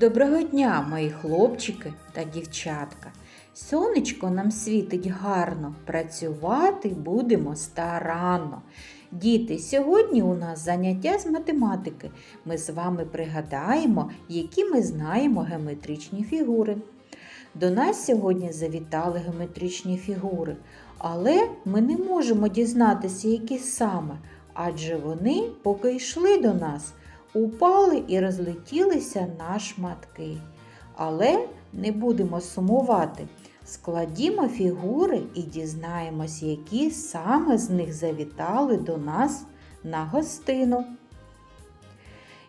Доброго дня, мої хлопчики та дівчатка. Сонечко нам світить гарно, працювати будемо старанно. Діти, сьогодні у нас заняття з математики. Ми з вами пригадаємо, які ми знаємо геометричні фігури. До нас сьогодні завітали геометричні фігури, але ми не можемо дізнатися, які саме, адже вони, поки йшли до нас, упали і розлетілися на шматки. Але не будемо сумувати. Складімо фігури і дізнаємось, які саме з них завітали до нас на гостину.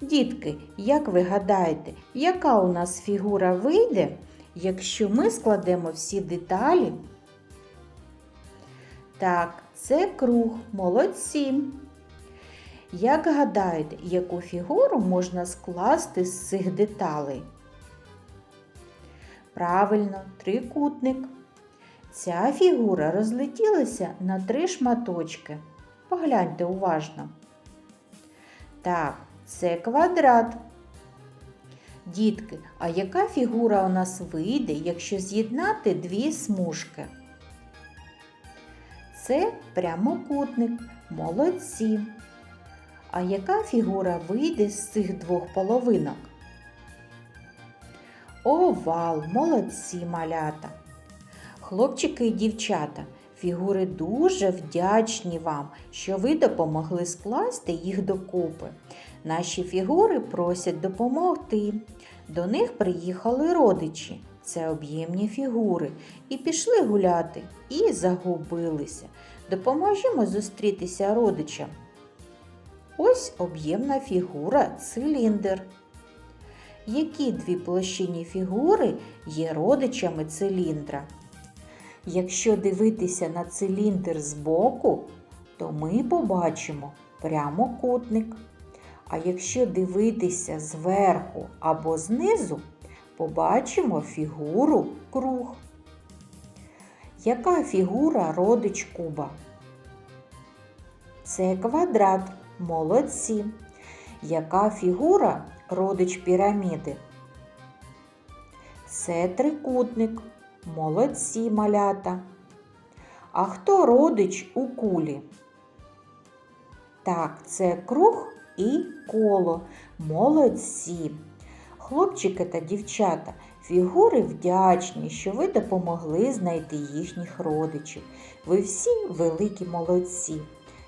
Дітки, як ви гадаєте, яка у нас фігура вийде, якщо ми складемо всі деталі? Так, це круг, молодці. Як гадаєте, яку фігуру можна скласти з цих деталей? Правильно, трикутник. Ця фігура розлетілася на три шматочки. Погляньте уважно. Так, це квадрат. Дітки, а яка фігура у нас вийде, якщо з'єднати дві смужки? Це прямокутник. Молодці. А яка фігура вийде з цих двох половинок? Овал, молодці малята. Хлопчики і дівчата, фігури дуже вдячні вам, що ви допомогли скласти їх докупи. Наші фігури просять допомогти. До них приїхали родичі. Це об'ємні фігури. І пішли гуляти, і загубилися. Допоможемо зустрітися родичам. Ось об'ємна фігура циліндр. Які дві площинні фігури є родичами циліндра? Якщо дивитися на циліндр збоку, то ми побачимо прямокутник. А якщо дивитися зверху або знизу, побачимо фігуру круг. Яка фігура родич куба? Це квадрат. Молодці. Яка фігура родич піраміди? Це трикутник. Молодці малята. А хто родич у кулі? Так, це круг і коло. Молодці. Хлопчики та дівчата, фігури вдячні, що ви допомогли знайти їхніх родичів. Ви всі великі молодці.